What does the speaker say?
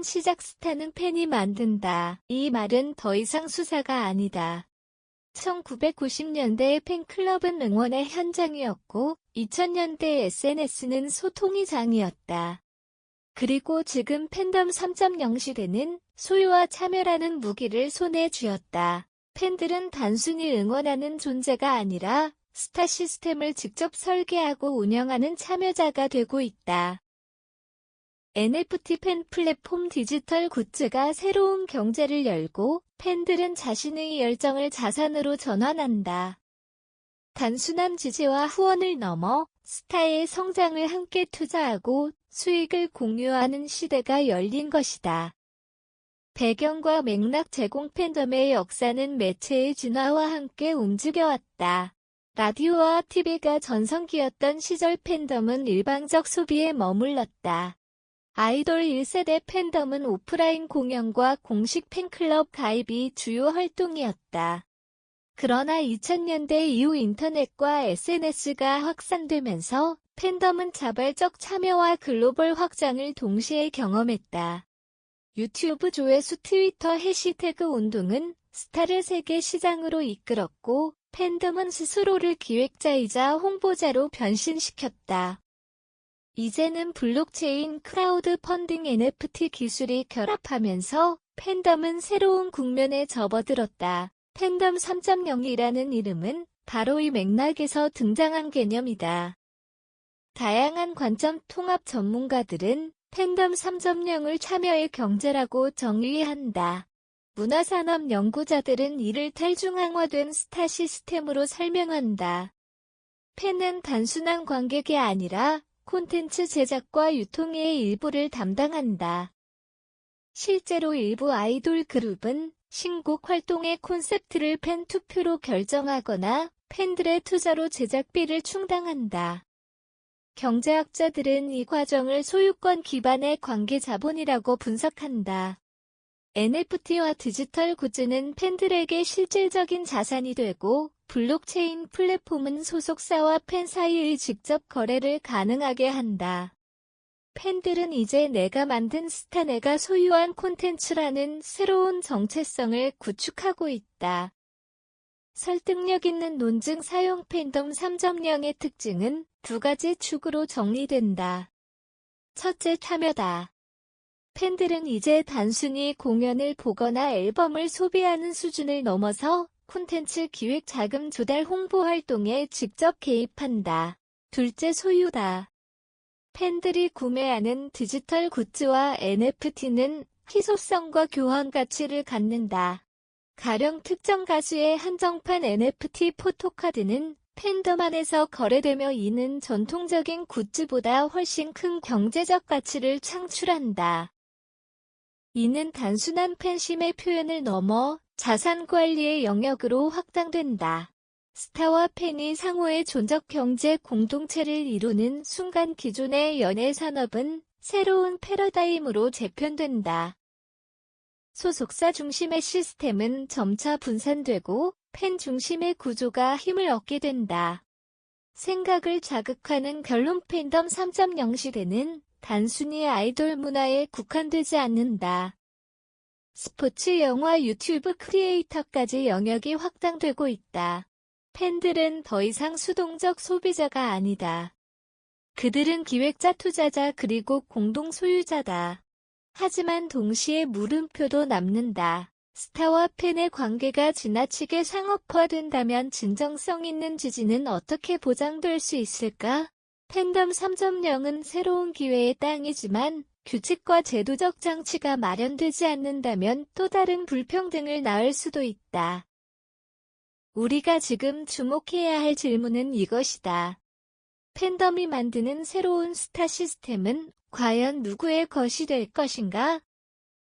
팬덤 시작 스타는 팬이 만든다. 이 말은 더 이상 수사가 아니다. 1990년대의 팬클럽은 응원의 현장이었고 2000년대 SNS는 소통의 장이었다. 그리고 지금 팬덤 3.0 시대는 소유와 참여라는 무기를 손에 쥐었다. 팬들은 단순히 응원하는 존재가 아니라 스타 시스템을 직접 설계하고 운영하는 참여자가 되고 있다. NFT 팬 플랫폼 디지털 굿즈가 새로운 경제를 열고 팬들은 자신의 열정을 자산으로 전환한다. 단순한 지지와 후원을 넘어 스타의 성장을 함께 투자하고 수익을 공유하는 시대가 열린 것이다. 배경과 맥락 제공 팬덤의 역사는 매체의 진화와 함께 움직여왔다. 라디오와 TV가 전성기였던 시절 팬덤은 일방적 소비에 머물렀다. 아이돌 1세대 팬덤은 오프라인 공연과 공식 팬클럽 가입이 주요 활동이었다. 그러나 2000년대 이후 인터넷과 SNS가 확산되면서 팬덤은 자발적 참여와 글로벌 확장을 동시에 경험했다. 유튜브 조회수 트위터 해시태그 운동은 스타를 세계 시장으로 이끌었고 팬덤은 스스로를 기획자이자 홍보자로 변신시켰다. 이제는 블록체인 크라우드 펀딩 NFT 기술이 결합하면서 팬덤은 새로운 국면에 접어들었다. 팬덤 3.0이라는 이름은 바로 이 맥락에서 등장한 개념이다. 다양한 관점 통합 전문가들은 팬덤 3.0을 참여의 경제라고 정의한다. 문화산업 연구자들은 이를 탈중앙화된 스타 시스템으로 설명한다. 팬은 단순한 관객이 아니라 콘텐츠 제작과 유통의 일부를 담당한다. 실제로 일부 아이돌 그룹은 신곡 활동의 콘셉트를 팬 투표로 결정하거나 팬들의 투자로 제작비를 충당한다. 경제학자들은 이 과정을 소유권 기반의 관계 자본이라고 분석한다. NFT와 디지털 굿즈는 팬들에게 실질적인 자산이 되고 블록체인 플랫폼은 소속사와 팬 사이의 직접 거래를 가능하게 한다. 팬들은 이제 내가 만든 스타 내가 소유한 콘텐츠라는 새로운 정체성을 구축하고 있다. 설득력 있는 논증 사용 팬덤 3.0의 특징은 두 가지 축으로 정리된다. 첫째 참여다. 팬들은 이제 단순히 공연을 보거나 앨범을 소비하는 수준을 넘어서 콘텐츠 기획 자금 조달 홍보 활동에 직접 개입한다. 둘째 소유다. 팬들이 구매하는 디지털 굿즈와 NFT는 희소성과 교환 가치를 갖는다. 가령 특정 가수의 한정판 NFT 포토카드는 팬덤 안에서 거래되며 이는 전통적인 굿즈보다 훨씬 큰 경제적 가치를 창출한다. 이는 단순한 팬심의 표현을 넘어 자산 관리의 영역으로 확장된다. 스타와 팬이 상호의 존적 경제 공동체를 이루는 순간 기존의 연예 산업은 새로운 패러다임으로 재편된다. 소속사 중심의 시스템은 점차 분산되고 팬 중심의 구조가 힘을 얻게 된다. 생각을 자극하는 결론 팬덤 3.0 시대는 단순히 아이돌 문화에 국한되지 않는다. 스포츠, 영화, 유튜브 크리에이터까지 영역이 확장되고 있다. 팬들은 더 이상 수동적 소비자가 아니다. 그들은 기획자 투자자 그리고 공동 소유자다. 하지만 동시에 물음표도 남는다. 스타와 팬의 관계가 지나치게 상업화된다면 진정성 있는 지지는 어떻게 보장될 수 있을까? 팬덤 3.0은 새로운 기회의 땅이지만 규칙과 제도적 장치가 마련되지 않는다면 또 다른 불평등을 낳을 수도 있다. 우리가 지금 주목해야 할 질문은 이것이다. 팬덤이 만드는 새로운 스타 시스템은 과연 누구의 것이 될 것인가?